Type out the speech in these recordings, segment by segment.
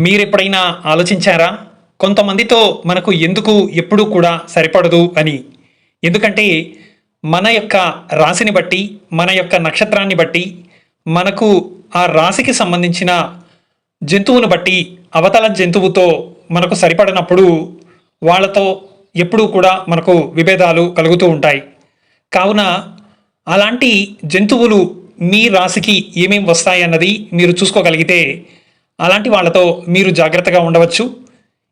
మీరెప్పుడైనా ఆలోచించారా? కొంతమందితో మనకు ఎందుకు ఎప్పుడూ కూడా సరిపడదు అని. ఎందుకంటే మన యొక్క రాశిని బట్టి మన యొక్క నక్షత్రాన్ని బట్టి మనకు ఆ రాశికి సంబంధించిన జంతువును బట్టి అవతల జంతువుతో మనకు సరిపడినప్పుడు వాళ్ళతో ఎప్పుడూ కూడా మనకు విభేదాలు కలుగుతూ ఉంటాయి. కావున అలాంటి జంతువులు మీ రాశికి ఏమేమి వస్తాయి అన్నది మీరు చూసుకోగలిగితే అలాంటి వాళ్ళతో మీరు జాగ్రత్తగా ఉండవచ్చు.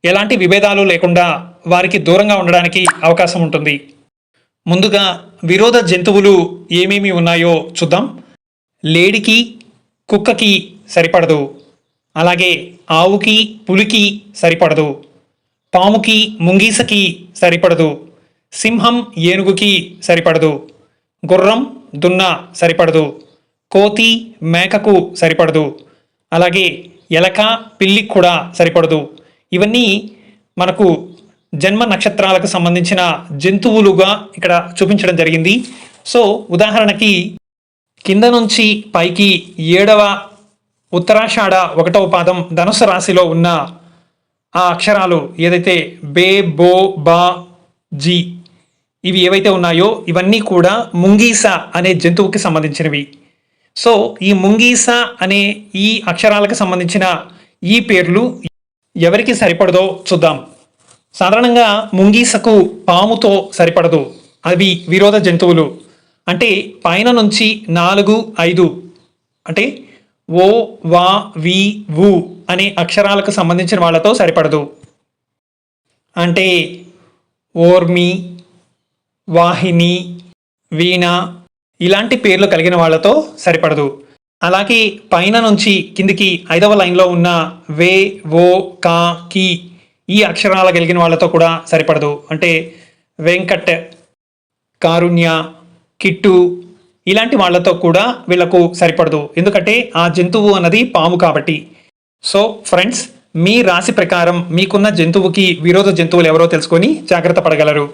ఎలాంటి విభేదాలు లేకుండా వారికి దూరంగా ఉండడానికి అవకాశం ఉంటుంది. ముందుగా విరోధ జంతువులు ఏమేమి ఉన్నాయో చూద్దాం. లేడికి కుక్కకి సరిపడదు. అలాగే ఆవుకి పులికి సరిపడదు. పాముకి ముంగీసకి సరిపడదు. సింహం ఏనుగుకి సరిపడదు. గుర్రం దున్న సరిపడదు. కోతి మేకకు సరిపడదు. అలాగే ఎలక పిల్లికి కూడా సరిపడదు. ఇవన్నీ మనకు జన్మ నక్షత్రాలకు సంబంధించిన జంతువులుగా ఇక్కడ చూపించడం జరిగింది. సో ఉదాహరణకి కింద నుంచి పైకి ఏడవ ఉత్తరాషాఢ ఒకటవ పాదం ధనుసు రాశిలో ఉన్న ఆ అక్షరాలు ఏదైతే బే బో బా జీ ఇవి ఏవైతే ఉన్నాయో ఇవన్నీ కూడా ముంగీస అనే జంతువుకి సంబంధించినవి. సో ఈ ముంగీస అనే ఈ అక్షరాలకు సంబంధించిన ఈ పేర్లు ఎవరికి సరిపడదో చూద్దాం. సాధారణంగా ముంగీసకు పాముతో సరిపడదు. అవి విరోధ జంతువులు. అంటే పైన నుంచి నాలుగు ఐదు. అంటే ఓ వా వి వు అనే అక్షరాలకు సంబంధించిన వాళ్ళతో సరిపడదు. అంటే ఓర్మి వాహిని వీణ ఇలాంటి పేర్లు కలిగిన వాళ్ళతో సరిపడదు. అలాగే పైన నుంచి కిందికి ఐదవ లైన్లో ఉన్న వే ఓ కా కి ఈ అక్షరాలు కలిగిన వాళ్ళతో కూడా సరిపడదు. అంటే వెంకట్ కారుణ్య కిట్టు ఇలాంటి వాళ్ళతో కూడా వీళ్ళకు సరిపడదు. ఎందుకంటే ఆ జంతువు అన్నది పాము కాబట్టి. సో ఫ్రెండ్స్ మీ రాశి ప్రకారం మీకున్న జంతువుకి విరోధ జంతువులు ఎవరో తెలుసుకొని జాగ్రత్త పడగలరు.